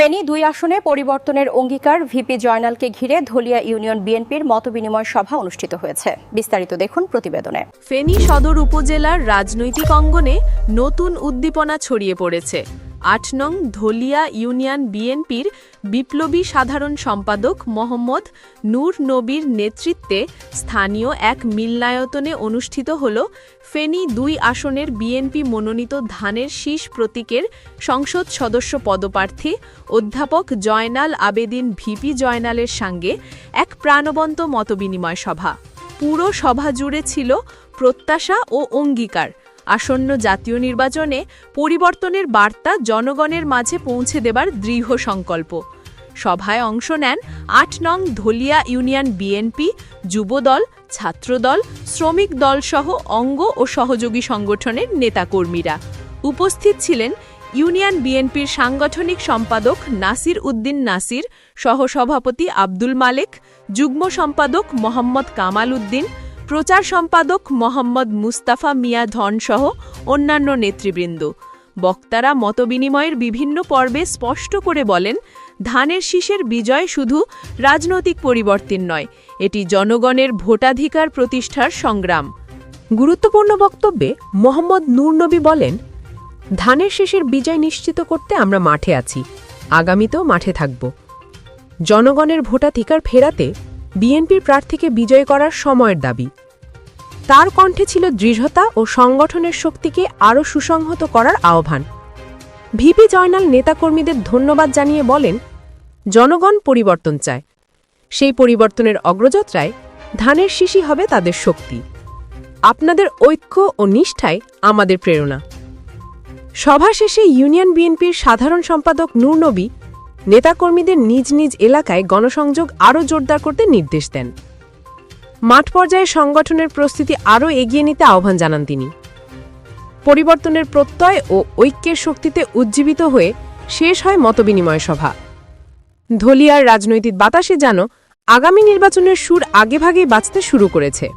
ফেনী দুই আসনে পরিবর্তনের অঙ্গীকার ভিপি জয়নালকে ঘিরে ধলিয়া ইউনিয়ন বিএনপির মতবিনিময় সভা অনুষ্ঠিত হয়েছে। বিস্তারিত দেখুন প্রতিবেদনে। ফেনী সদর উপজেলার রাজনৈতিক অঙ্গনে নতুন উদ্দীপনা ছড়িয়ে পড়েছে। আট নং ধলিয়া ইউনিয়ন বিএনপির বিপ্লবী সাধারণ সম্পাদক মোহাম্মদ নূর নবীর নেতৃত্বে স্থানীয় এক মিলনায়তনে অনুষ্ঠিত হল ফেনী দুই আসনের বিএনপি মনোনীত ধানের শীষ প্রতীকের সংসদ সদস্য পদপ্রার্থী অধ্যাপক জয়নাল আবেদিন ভিপি জয়নালের সঙ্গে এক প্রাণবন্ত মতবিনিময় সভা। পুরো সভা জুড়ে ছিল প্রত্যাশা ও অঙ্গীকার। আসন্ন জাতীয় নির্বাচনে পরিবর্তনের বার্তা জনগণের মাঝে পৌঁছে দেবার দৃঢ় সংকল্প। সভায় অংশ নেন আট নং ধলিয়া ইউনিয়ন বিএনপি, যুবদল, ছাত্রদল, শ্রমিক দলসহ অঙ্গ ও সহযোগী সংগঠনের নেতাকর্মীরা। উপস্থিত ছিলেন ইউনিয়ন বিএনপির সাংগঠনিক সম্পাদক নাসির উদ্দিন নাসির, সহসভাপতি আব্দুল মালেক, যুগ্ম সম্পাদক মোহাম্মদ কামাল উদ্দিন প্রচার সম্পাদক মোহাম্মদ মুস্তাফা মিয়া ধনসহ অন্যান্য নেতৃবৃন্দ। বক্তারা মতবিনিময়ের বিভিন্ন পর্বে স্পষ্ট করে বলেন, ধানের শীষের বিজয় শুধু রাজনৈতিক পরিবর্তন নয়, এটি জনগণের ভোটাধিকার প্রতিষ্ঠার সংগ্রাম। গুরুত্বপূর্ণ বক্তব্যে মোহাম্মদ নূরনবী বলেন, ধানের শেষের বিজয় নিশ্চিত করতে আমরা মাঠে আছি, আগামীতেও মাঠে থাকব। জনগণের ভোটাধিকার ফেরাতে বিএনপির প্রার্থীকে বিজয় করার সময়ের দাবি। তার কণ্ঠে ছিল দৃঢ়তা ও সংগঠনের শক্তিকে আরও সুসংহত করার আহ্বান। ভিপি জয়নাল নেতাকর্মীদের ধন্যবাদ জানিয়ে বলেন, জনগণ পরিবর্তন চায়। সেই পরিবর্তনের অগ্রযাত্রায় ধানের শিশি হবে তাদের শক্তি। আপনাদের ঐক্য ও নিষ্ঠায় আমাদের প্রেরণা। সভা শেষে ইউনিয়ন বিএনপির সাধারণ সম্পাদক নূরনবী নেতাকর্মীদের নিজ নিজ এলাকায় গণসংযোগ আরও জোরদার করতে নির্দেশ দেন। মাঠ পর্যায়ে সংগঠনের প্রস্তুতি আরও এগিয়ে নিতে আহ্বান জানান তিনি। পরিবর্তনের প্রত্যয় ও ঐক্যের শক্তিতে উজ্জীবিত হয়ে শেষ হয় মতবিনিময় সভা। ধলিয়ার রাজনৈতিক বাতাসে যেন আগামী নির্বাচনের সুর আগেভাগেই বাঁচতে শুরু করেছে।